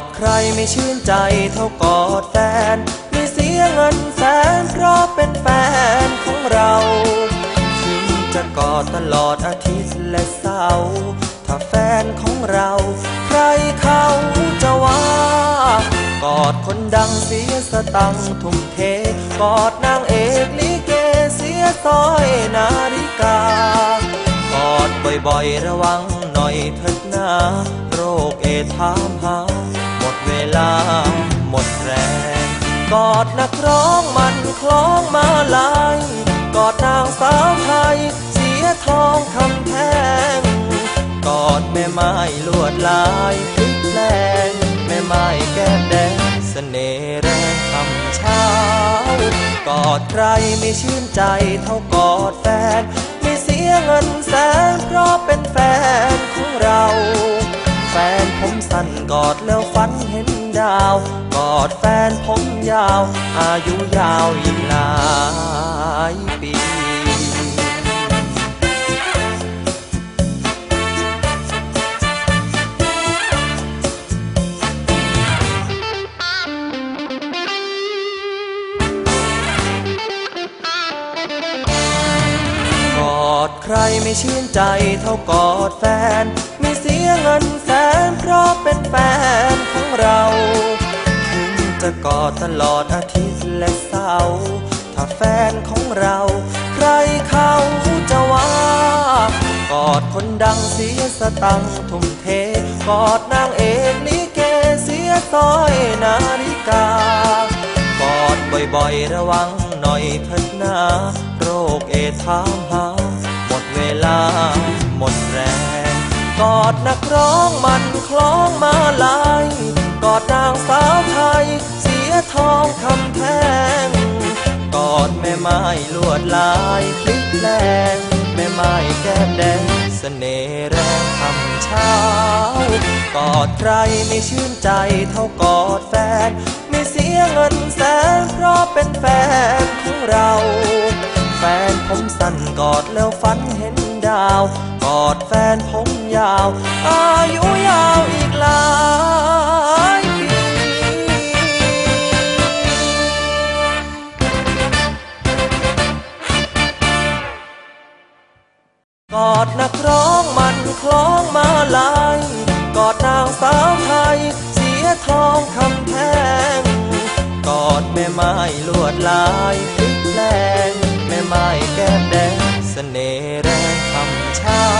ดใครไม่ชื่นใจเท่ากอดแฟนไม่เสียเงินแสนเพราะเป็นแฟนของเราถึงจะกอดตลอดอาทิตย์และเสาร์ถ้าแฟนของเรา ใครเขาจะว่ากอดคนดังเสียสตังทุ่มเท กอดนางเอกลิเกเสียสร้อยนาฬิกา กอดบ่อยๆระวังหน่อยเถิดนาโรคเอดส์ถามหา อดนักร้องมันคล้องมาลายกอดนางสาวไทย เสียทองคำแพงกอดแม่ไม้ลวดลายพลิกแปลงแม่ไม้แก้มแดงเสน่ห์แรงคำเช้ากอดใครไม่ชื่นใจเท่ากอดแฟนไม่เสียเงินแสนเพราะเป็นแฟนของเรา แฟนผมสั้นกอดแล้วฝันเห็น ดาว กอดแฟนผมยาว อายุยาวอีกหลายปีกอดใครไม่ชื่นใจเท่ากอดแฟน ลอดอาทิตย์และเสาร์ถ้าแฟนของเรา ใครเขาจะว่ากอดคนดังเสียสตังทุ่มเท กอดนางเอกลิเกเสียสร้อยนาฬิกา กอดบ่อยๆระวังหน่อยเถิดนาโรคเอดส์ถามหา หมดเวลา หมดแรง กอดนักร้องมันคล้องมาลา อดแม่ไม้ลวดลายพลิกแปลงแม่ไม้แก้มแดงเสน่ห์แรงคำเช้ากอดใครไม่ชื่นใจเท่ากอดแฟน ไม่เสียเงินแสนเพราะเป็นแฟนของเรา แฟนผมสั้นกอดแล้วฝันเห็นดาว กอดแฟนผมยาว อายุยาวอีก กอดนักร้องมันคล้องมาลายกอดนางสาวไทย เสียทองคำแพง กอดแม่ไม้ลวดลายพลิกแปลงแม่ไม้แก้มแดงสเสน่ห์แรงคำชา